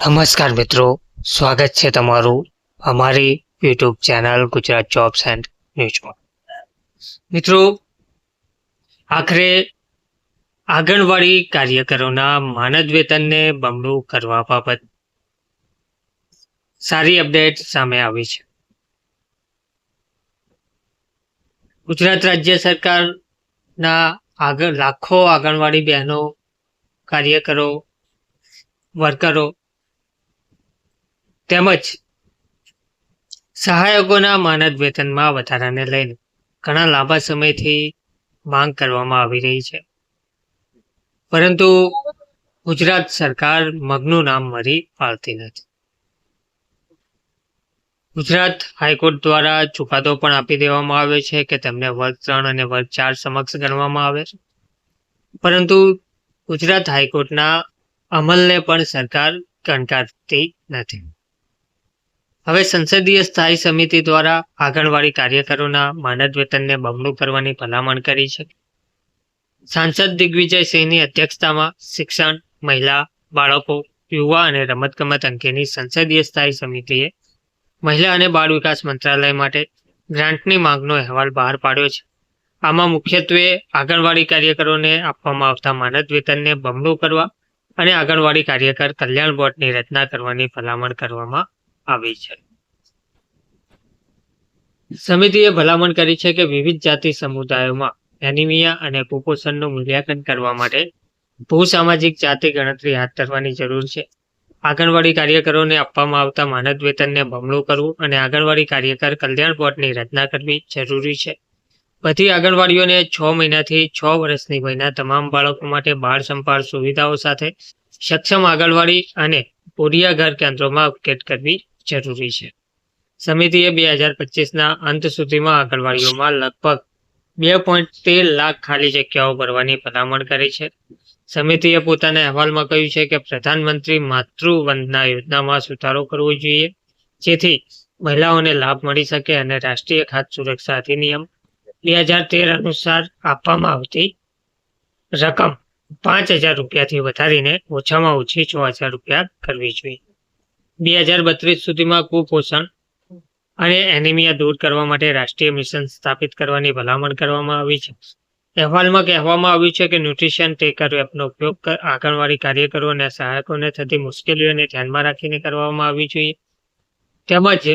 નમસ્કાર મિત્રો, સ્વાગત છે તમારું અમારી YouTube channel Gujarat jobs and ન્યૂઝમાં મિત્રો, આખરે આંગણવાડી કાર્યકરોના માનદ વેતનને બમણું કરવા બાબત સારી અપડેટ સામે આવી છે. ગુજરાત રાજ્ય સરકારના આગળ લાખો આંગણવાડી બહેનો, કાર્યકરો, વર્કરો તેમજ સહાયકોના માનદ વેતનમાં વધારાને લઈને ઘણા લાંબા સમયથી માંગ કરવામાં આવી રહી છે. પરંતુ ગુજરાત સરકાર મગનું નામ મરી પાડતી નથી. ગુજરાત હાઈકોર્ટ દ્વારા ચુકાદો પણ આપી દેવામાં આવ્યો છે કે તેમને વર્ગ ત્રણ અને વર્ગ ચાર સમક્ષ ગણવામાં આવે છે. પરંતુ ગુજરાત હાઈકોર્ટના અમલને પણ સરકાર કંટાળતી નથી. હવે સંસદીય સ્થાયી સમિતિ દ્વારા આંગણવાડી કાર્યકરોના માનદ વેતનને બમણું કરવાની ભલામણ કરી છે. સાંસદ દિગ્વિજય સિંહની અધ્યક્ષતામાં શિક્ષણ, મહિલા, બાળકો, યુવા અને રમતગમત અંગેની સંસદીય સ્થાયી સમિતિએ મહિલા અને બાળ વિકાસ મંત્રાલય માટે ગ્રાન્ટની માંગનો અહેવાલ બહાર પાડ્યો છે. આમાં મુખ્યત્વે આંગણવાડી કાર્યકરોને આપવામાં આવતા માનદ વેતનને બમણું કરવા અને આંગણવાડી કાર્યકર કલ્યાણ બોર્ડની રચના કરવાની ભલામણ કરવામાં આવી છે. સમિતિએ ભલામણ કરી છે કે વિવિધ જાતિ સમુદાયોમાં એનિમિયા અને કુપોષણનું મૂલ્યાંકન કરવા માટે ભૂ સામાજિક જાતિ ગણતરી હાથ ધરવાની જરૂર છે. આંગણવાડી કાર્યકરોને આપવામાં આવતા માનદ વેતનને બમણું કરવું અને આંગણવાડી કાર્યકર કલ્યાણ બોર્ડની રચના કરવી જરૂરી છે. બધી આંગણવાડીઓને છ મહિનાથી છ વર્ષની વયના તમામ બાળકો માટે બાળ સંભાળ સુવિધાઓ સાથે સક્ષમ આંગણવાડી અને પોરિયા ઘર કેન્દ્રોમાં અપગ્રેડ કરવી જરૂરી છે. સમિતિએ બે હજાર પચીસના અંત સુધીમાં આંગણવાડીઓમાં લગભગ બે પોઈન્ટ તેર લાખ ખાલી જગ્યાઓ ભરવાની ભલામણ કરી છે. સમિતિએ પોતાના અહેવાલમાં કહ્યું છે કે પ્રધાનમંત્રી માતૃ વંદના યોજનામાં સુધારો કરવો જોઈએ, જેથી મહિલાઓને લાભ મળી શકે અને રાષ્ટ્રીય ખાદ્ય સુરક્ષા અધિનિયમ બે હજાર તેર અનુસાર આપવામાં આવતી રકમ પાંચ હજાર રૂપિયાથી વધારીને ઓછામાં ઓછી છ હજાર રૂપિયા કરવી જોઈએ. બે હજાર બત્રીસ સુધીમાં કુપોષણ અને એનિમિયા દૂર કરવા માટે રાષ્ટ્રીય મિશન સ્થાપિત કરવાની ભલામણ કરવામાં આવી છે. અહેવાલમાં કહેવામાં આવ્યું છે કે ન્યુટ્રિશન ટેકર એપનો ઉપયોગ આંગણવાડી કાર્યકરો અને સહાયકોને થતી મુશ્કેલીઓને ધ્યાનમાં રાખીને કરવામાં આવી જોઈએ. તેમજ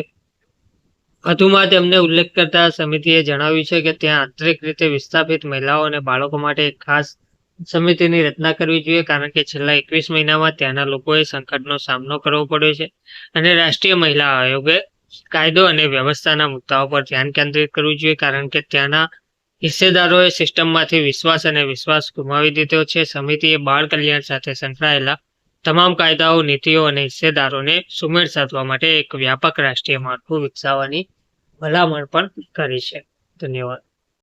વધુમાં તેમને ઉલ્લેખ કરતા સમિતિએ જણાવ્યું છે કે ત્યાં આંતરિક રીતે વિસ્થાપિત મહિલાઓ અને બાળકો માટે ખાસ સમિતિની રચના કરવી જોઈએ કારણ કે છેલ્લા એકવીસ મહિનામાં ત્યાંના લોકોએ સંકટનો સામનો કરવો પડ્યો છે અને રાષ્ટ્રીય મહિલા આયોગે કાયદો અને વ્યવસ્થાના મુદ્દાઓ પર ધ્યાન કેન્દ્રિત કરવું જોઈએ કારણ કે ત્યાંના હિસ્સેદારોએ સિસ્ટમમાંથી વિશ્વાસ અને વિશ્વાસ ગુમાવી દીધો છે. સમિતિએ બાળ કલ્યાણ સાથે સંકળાયેલા તમામ કાયદાઓ, નીતિઓ અને હિસ્સેદારોને સુમેળ સાધવા માટે એક વ્યાપક રાષ્ટ્રીય માળખું વિકસાવવાની ભલામણ પણ કરી છે. ધન્યવાદ.